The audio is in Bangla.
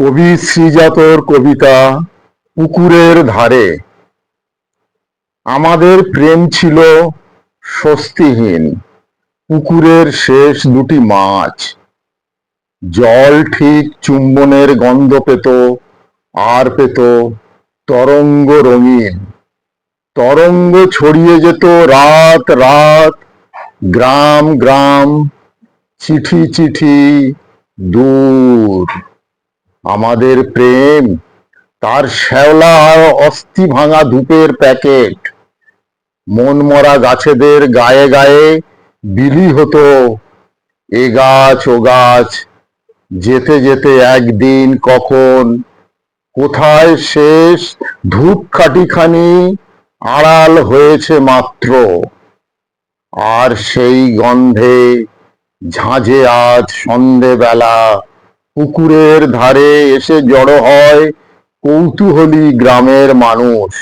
কবি শ্রীজাতর কবিতা পুকুরের ধারে। আমাদের প্রেম ছিল স্বস্তিহীন, পুকুরের শেষ দুটি মাছ। জল ঠিক চুম্বনের গন্ধ পেত, আর পেত তরঙ্গ রঙিন। তরঙ্গ ছড়িয়ে যেত রাত রাত, গ্রাম গ্রাম, চিঠি চিঠি দূর। আমাদের প্রেম, তার শ্যাওলা আর অস্থি ভাঙা ধূপের প্যাকেট। মন মরা গাছেদের গায়ে গায়ে বিলি হতো। এ গাছ, ও গাছ, যেতে যেতে একদিন কখন? কোথায় শেষ? ধূপ ধূপকাঠিখানি আড়াল হয়েছে মাত্র। আর সেই গন্ধে ঝাঁঝে আজ সন্ধেবেলা পুকুরের ধারে এসে জড়ো হয় কৌতূহলী গ্রামের মানুষ।